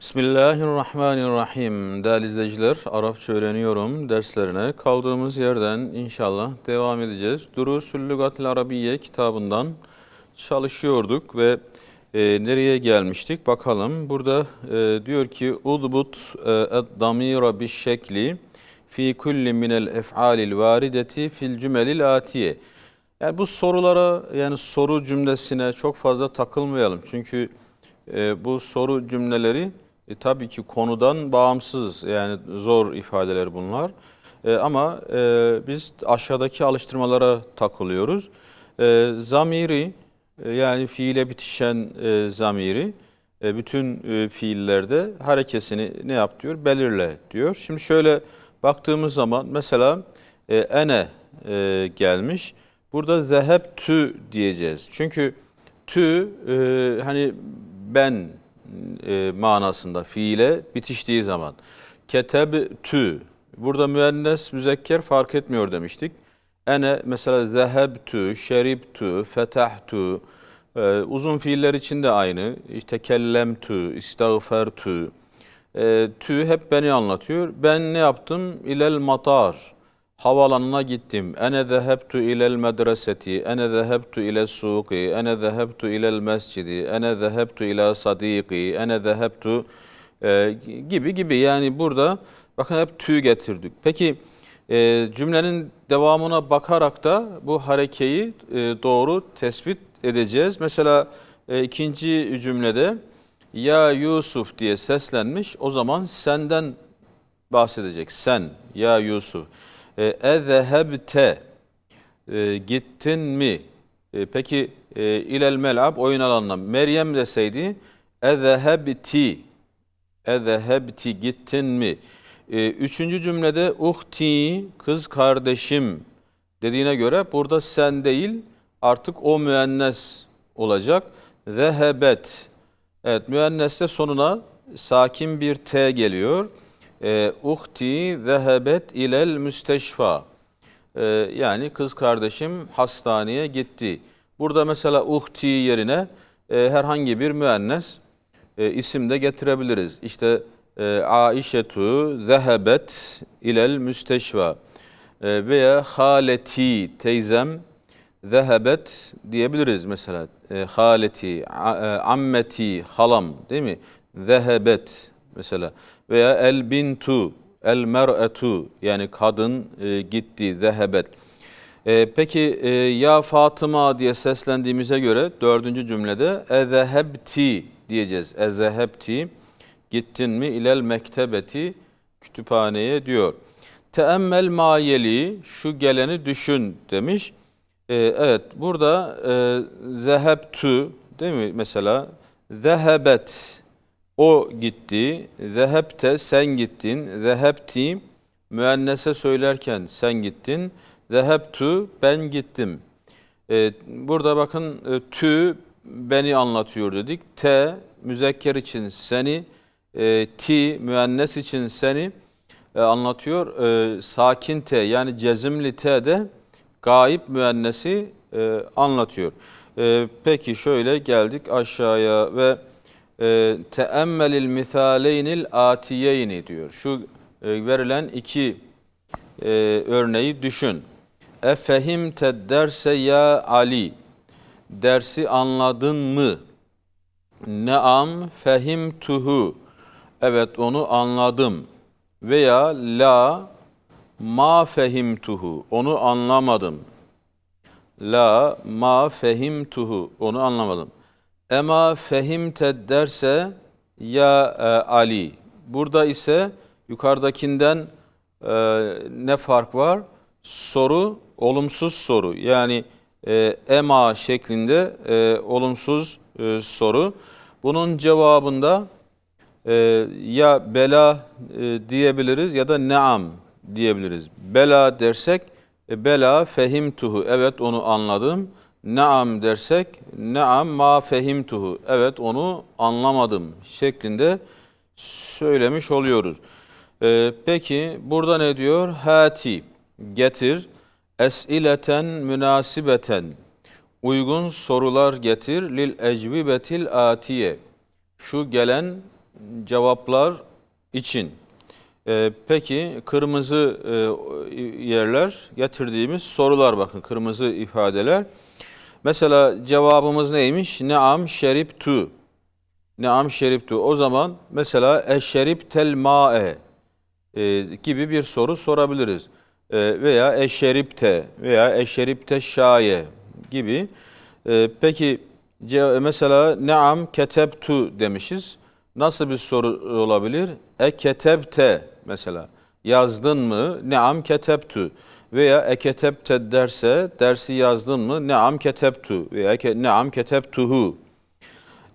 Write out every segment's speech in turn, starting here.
Bismillahirrahmanirrahim. Değerli izleyiciler, Arapça öğreniyorum derslerine kaldığımız yerden inşallah devam edeceğiz. Durusul Lugatil Arabiye kitabından çalışıyorduk ve e, nereye gelmiştik bakalım. Burada e, diyor ki udbut e, ed-damira bir şekli fi kulli minel ef'alil varideti fil cümelil atiye. Yani bu sorulara yani soru cümlesine çok fazla takılmayalım. Çünkü e, bu soru cümleleri e, tabii ki konudan bağımsız yani zor ifadeler bunlar. E, ama e, biz aşağıdaki alıştırmalara takılıyoruz. E, zamiri e, yani fiile bitişen e, zamiri e, bütün e, fiillerde harekesini ne yap diyor? Belirle diyor. Şimdi şöyle baktığımız zaman mesela e, ene e, gelmiş. Burada zeheb tü diyeceğiz. Çünkü tü e, hani ben e, manasında fiile bitiştiği zaman. Keteb tü. Burada müennes müzekker fark etmiyor demiştik. Ene mesela zehebtü, şeribtü, fetahtu. E, uzun fiiller için de aynı. İşte kellemtü, istağfertü. E, tü hep beni anlatıyor. Ben ne yaptım? İlel matar. Havalanına gittim. Ene zehebtu ilel medreseti, ene zehebtu ile suqi, ene zehebtu ilel mescidi, ene zehebtu ila sadiki, ene zehebtu e, gibi gibi. Yani burada bakın hep tü getirdik. Peki e, cümlenin devamına bakarak da bu harekeyi e, doğru tespit edeceğiz. Mesela e, ikinci cümlede ya Yusuf diye seslenmiş. O zaman senden bahsedecek. Sen ya Yusuf. E, Ezehebte e, gittin mi? E, peki e, ilel mel'ab oyun alanına Meryem deseydi ezehebti ezehebti gittin mi? E, üçüncü cümlede uhti kız kardeşim dediğine göre burada sen değil artık o müennes olacak. Zehebet. Evet müenneste sonuna sakin bir T geliyor uhti zehebet ilel müsteşfa. E, yani kız kardeşim hastaneye gitti. Burada mesela uhti yerine e, herhangi bir müennes e, isim de getirebiliriz. İşte e, Aişetu zehebet ilel müsteşfa veya haleti teyzem zehebet diyebiliriz mesela. Haleti, ammeti, halam değil mi? Zehebet mesela veya el bintu, el mer'etu yani kadın e, gitti, zehebet. E, peki e, ya Fatıma diye seslendiğimize göre dördüncü cümlede ezehebti diyeceğiz. Ezehebti gittin mi ilel mektebeti kütüphaneye diyor. Teemmel mayeli şu geleni düşün demiş. E, evet burada e, zehebtu değil mi mesela zehebet o gitti. Zehebte sen gittin. Zehebti müennese söylerken sen gittin. Zehebtu ben gittim. Ee, burada bakın e, tü beni anlatıyor dedik. Te müzekker için seni, e, ti müennes için seni e, anlatıyor. E, sakin te yani cezimli te de gayip müennesi e, anlatıyor. E, peki şöyle geldik aşağıya ve teemmelil misaleynil atiyeyni diyor. Şu e, verilen iki e, örneği düşün. Efehimte derse ya Ali. Dersi anladın mı? Neam fehimtuhu. Evet onu anladım. Veya la ma fehimtuhu. Onu anlamadım. La ma fehimtuhu. Onu anlamadım. Ema fehimte derse ya e, Ali. Burada ise yukarıdakinden e, ne fark var? Soru olumsuz soru. Yani e, ema şeklinde e, olumsuz e, soru. Bunun cevabında e, ya bela e, diyebiliriz ya da neam diyebiliriz. Bela dersek e, bela fehimtuhu. Evet onu anladım. Naam dersek naam ma fehimtuhu. Evet onu anlamadım şeklinde söylemiş oluyoruz. Ee, peki burada ne diyor? Hati getir esileten münasibeten uygun sorular getir lil ecvibetil atiye. Şu gelen cevaplar için. Ee, peki kırmızı e, yerler getirdiğimiz sorular bakın kırmızı ifadeler. Mesela cevabımız neymiş? Neam şeriptu. Neam şeriptu. O zaman mesela eşşerip tel ma'e e, gibi bir soru sorabiliriz. E, veya eşşeripte veya eşşeripte şaye gibi. E, peki mesela neam ketebtu demişiz. Nasıl bir soru olabilir? E ketebte mesela. Yazdın mı? Neam ketebtu. Veya e ketebte derse dersi yazdın mı? Neam ketebtu. Veya neam ketebtuhu.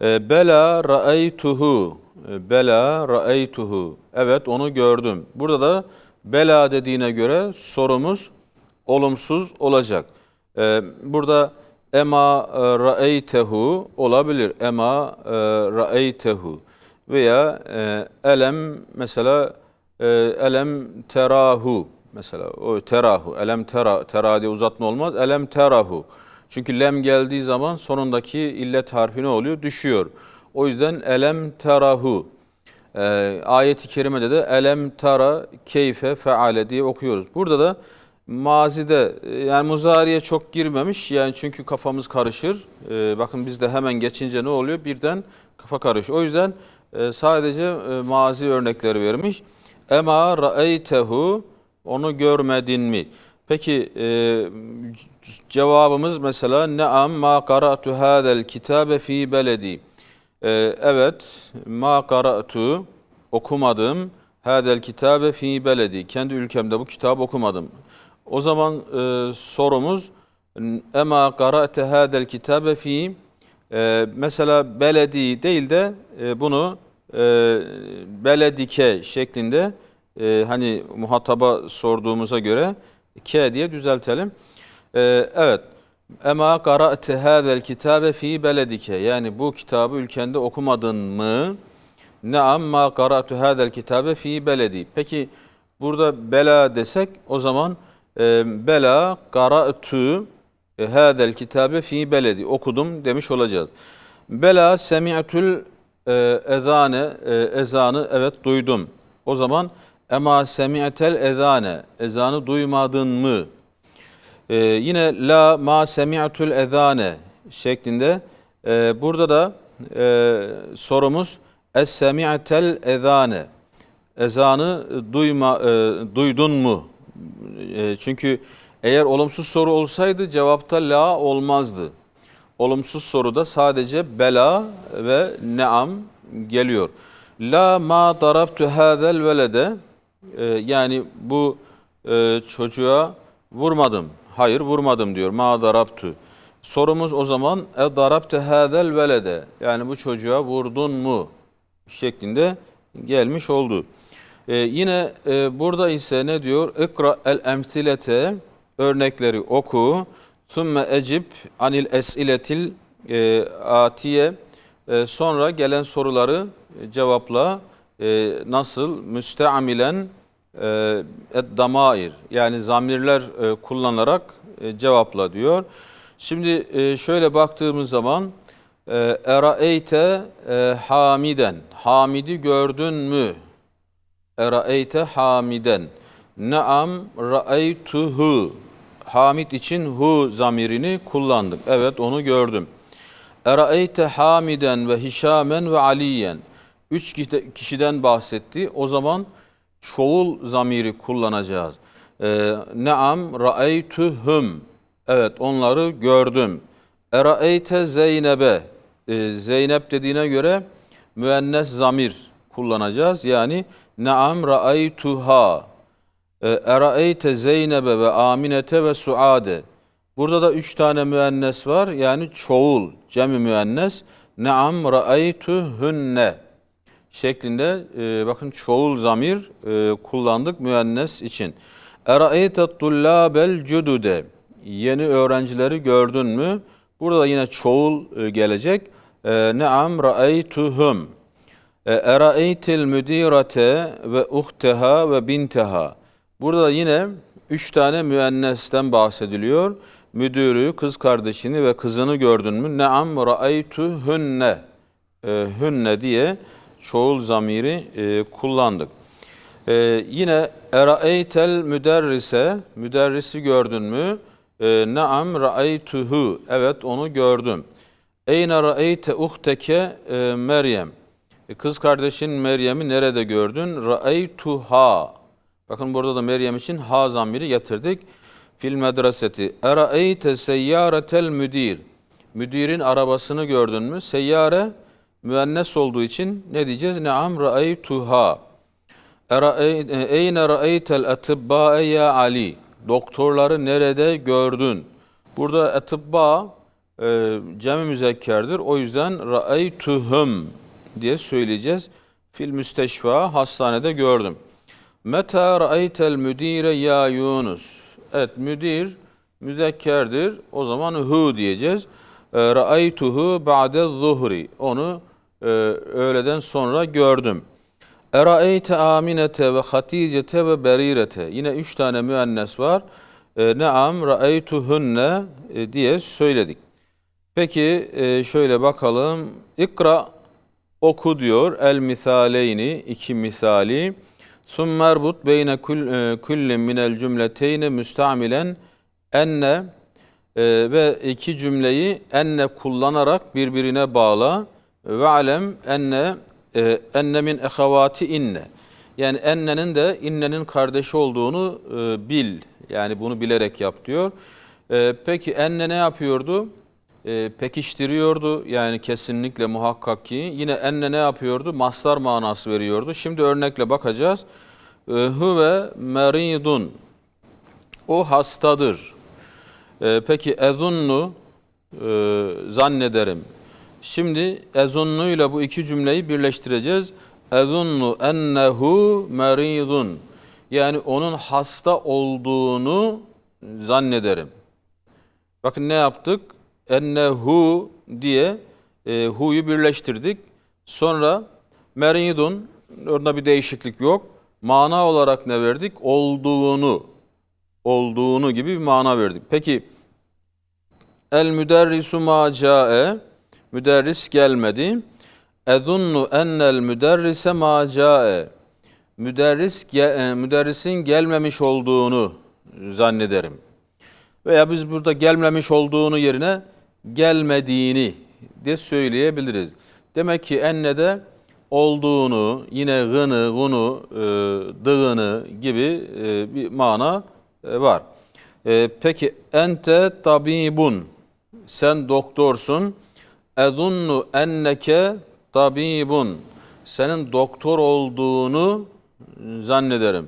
E, Bela ra'eytuhu. E, Bela ra'eytuhu. Evet onu gördüm. Burada da bela dediğine göre sorumuz olumsuz olacak. E, Burada ema e, ra'eytehu olabilir. Ema e, ra'eytehu. Veya e, elem mesela e, elem terahu mesela o terahu elem tera tera diye uzatma olmaz. Elem terahu. Çünkü lem geldiği zaman sonundaki illet harfi ne oluyor? Düşüyor. O yüzden elem terahu. E, ayeti kerimede de elem tara keyfe feale diye okuyoruz. Burada da mazide e, yani muzariye çok girmemiş. Yani çünkü kafamız karışır. E, bakın bizde hemen geçince ne oluyor? Birden kafa karışıyor. O yüzden e, sadece e, mazi örnekleri vermiş. Ema ra'eytehu onu görmedin mi? Peki e, cevabımız mesela ne'am ma qara'tu hadel kitabe fi beledi. E, evet ma qara'tu okumadım hadel kitabe fi beledi. Kendi ülkemde bu kitabı okumadım. O zaman e, sorumuz ema qara'te hadel kitabe fi ee, mesela beledi değil de e, bunu e, beledike şeklinde e, hani muhataba sorduğumuza göre ke diye düzeltelim. Ee, evet. Ema qara'te hadel kitabe fi beledike. Yani bu kitabı ülkende okumadın mı? Naam ma qara'tu hadel kitabe fi beledi. Peki burada bela desek o zaman e, bela qara'tu e, hadel kitabe fi beledi okudum demiş olacağız. Bela semi'tul e, ezane e, ezanı evet duydum. O zaman ema semi'tel ezane ezanı duymadın mı? E, yine la ma semi'tul ezane şeklinde e, burada da e, sorumuz es semi'tel ezane ezanı duyma e, duydun mu? E, çünkü eğer olumsuz soru olsaydı cevapta la olmazdı. Olumsuz soruda sadece bela ve neam geliyor. La ma darabtu hadel velede e, yani bu e, çocuğa vurmadım. Hayır vurmadım diyor. Ma darabtu. Sorumuz o zaman e darabtu hadel velede yani bu çocuğa vurdun mu şeklinde gelmiş oldu. Ee, yine e, burada ise ne diyor? İkra el emsilete örnekleri oku. Thumme ecib anil esiletil e, atiye. E, sonra gelen soruları cevapla e, nasıl müsteamilen e, damair yani zamirler e, kullanarak e, cevapla diyor. Şimdi e, şöyle baktığımız zaman e, eraeyte e, hamiden hamidi gördün mü? Eraeyte hamiden. Naam ra'eytuhu. Hamid için hu zamirini kullandık. Evet onu gördüm. Eraeyte hamiden ve hişamen ve aliyen. Üç kişi- kişiden bahsetti. O zaman çoğul zamiri kullanacağız. Ee, Naam ra'eytuhum. Evet onları gördüm. Eraeyte Zeynep'e. Ee, Zeynep dediğine göre müennes zamir kullanacağız. Yani naam ra'aytuha. E, Eraeyte Zeynep'e ve Aminete ve Suade. Burada da üç tane müennes var. Yani çoğul, cemi müennes. Naam ra'aytuhunne şeklinde e, bakın çoğul zamir e, kullandık müennes için. Eraeyte tullabel cudude. Yeni öğrencileri gördün mü? Burada yine çoğul e, gelecek. E, Naam ra'aytuhum. E, Eraeytil müdirate ve uhteha ve binteha. Burada yine üç tane müennesten bahsediliyor. Müdürü, kız kardeşini ve kızını gördün mü? Naam ra'aytuhunne. E, hünne diye çoğul zamiri e, kullandık. E, yine eraeytel müderrise, müderrisi gördün mü? E, Naam ra'eytuhu, evet onu gördüm. Eyne ra'eyte uhteke e, Meryem. E, Kız kardeşin Meryem'i nerede gördün? Ra'eytuha. Bakın burada da Meryem için ha zamiri getirdik. Fil medreseti. Eraeyte seyyaretel müdir. Müdirin arabasını gördün mü? Seyyare müennes olduğu için ne diyeceğiz? Neam ra'eytuha. Eraey- Eyne ra'eytel etibbâe ya Ali. Doktorları nerede gördün? Burada etibba e, cem-i müzekkerdir. O yüzden ra'eytuhum diye söyleyeceğiz. Fil müsteşfa hastanede gördüm. Meta ra'eytel müdire ya Yunus. Evet müdir müzekkerdir. O zaman hu diyeceğiz. E, Ra'eytuhu ba'de zuhri. Onu e, öğleden sonra gördüm. Eraeyte Aminete ve Haticete ve Berirete. Yine üç tane müennes var. E, Neam ra'eytuhunne e, diye söyledik. Peki e, şöyle bakalım. İkra oku diyor. El misaleyni iki misali. Sümme erbut beyne e, kullin minel cümleteyni müstamilen enne e, ve iki cümleyi enne kullanarak birbirine bağla ve alem enne e, enne min ehavati inne yani ennenin de innenin kardeşi olduğunu e, bil yani bunu bilerek yap diyor. E, peki enne ne yapıyordu? E, pekiştiriyordu yani kesinlikle muhakkak ki. Yine enne ne yapıyordu? Mastar manası veriyordu. Şimdi örnekle bakacağız. E, Huve meridun o hastadır. Peki ezunnu zannederim. Şimdi ezunnu ile bu iki cümleyi birleştireceğiz. Ezunnu ennehu meridun. Yani onun hasta olduğunu zannederim. Bakın ne yaptık? Ennehu diye e, hu'yu birleştirdik. Sonra meridun orada bir değişiklik yok. Mana olarak ne verdik? Olduğunu olduğunu gibi bir mana verdik. Peki el müderrisu ma cae müderris gelmedi. Ezunnu ennel müderrise ma cae müderris e, müderrisin gelmemiş olduğunu zannederim. Veya biz burada gelmemiş olduğunu yerine gelmediğini de söyleyebiliriz. Demek ki ennede olduğunu, yine gını, gunu, e, dığını gibi e, bir mana var. Peki ente tabibun. Sen doktorsun. Edunnu enneke tabibun. Senin doktor olduğunu zannederim.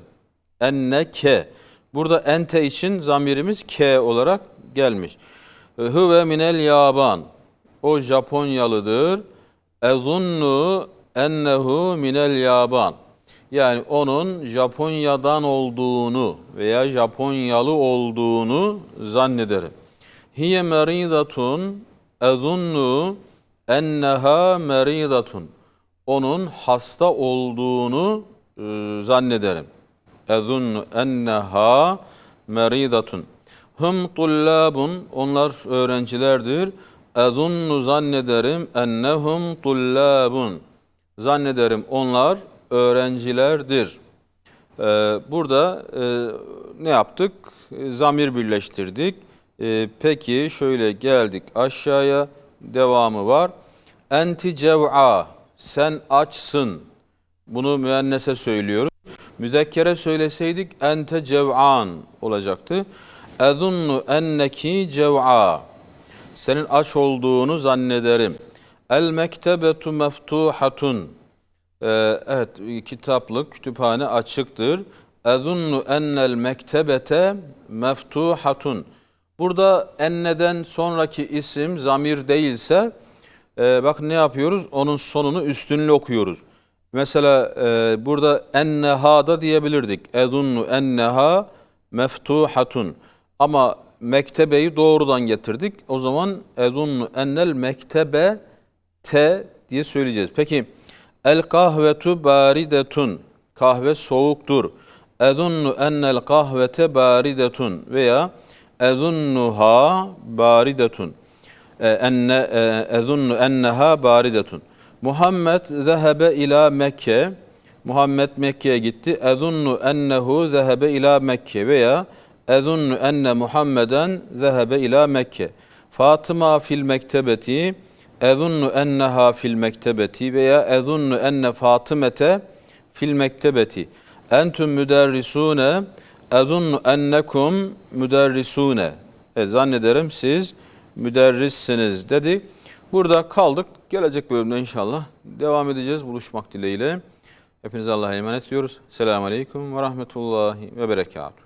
Enneke. Burada ente için zamirimiz ke olarak gelmiş. E, Huve minel yaban. O Japonyalıdır. Ezunnu ennehu minel yaban. Yani onun Japonya'dan olduğunu veya Japonyalı olduğunu zannederim. Hiye meridatun ezunnu enneha meridatun. Onun hasta olduğunu e, zannederim. Ezunnu enneha meridatun. Hum tullabun. Onlar öğrencilerdir. Ezunnu zannederim ennehum tullabun. Zannederim onlar öğrencilerdir. Ee, burada e, ne yaptık? E, Zamir birleştirdik. E, peki şöyle geldik aşağıya devamı var. Enti cev'a sen açsın. Bunu müennese söylüyoruz. Müzekkere söyleseydik ente cev'an olacaktı. Ezunnu enneki cev'a. Senin aç olduğunu zannederim. El mektebetu meftuhatun. Ee, evet kitaplık, kütüphane açıktır. Ezunnu ennel mektebete meftuhatun. Burada enneden sonraki isim zamir değilse e, bakın ne yapıyoruz? Onun sonunu üstünlü okuyoruz. Mesela e, burada enneha da diyebilirdik. Ezunnu enneha meftuhatun. Ama mektebeyi doğrudan getirdik. O zaman ezunnu ennel mektebe te diye söyleyeceğiz. Peki el kahvetu baridetun. Kahve soğuktur. Ezunnu ennel kahvete baridetun veya ezunnuha baridetun. E, enne e, ezunnu enneha baridetun. Muhammed zehebe ila Mekke. Muhammed Mekke'ye gitti. Ezunnu ennehu zehebe ila Mekke veya ezunnu enne Muhammeden zehebe ila Mekke. Fatıma fil mektebeti ezunnu enneha fil mektebeti veya ezunnu enne Fatımete fil mektebeti. Entüm müderrisune ezunnu ennekum müderrisune. E, zannederim siz müderrissiniz dedi. Burada kaldık. Gelecek bölümde inşallah devam edeceğiz buluşmak dileğiyle. Hepinize Allah'a emanet ediyoruz. Selamun Aleyküm ve Rahmetullahi ve Berekatuhu.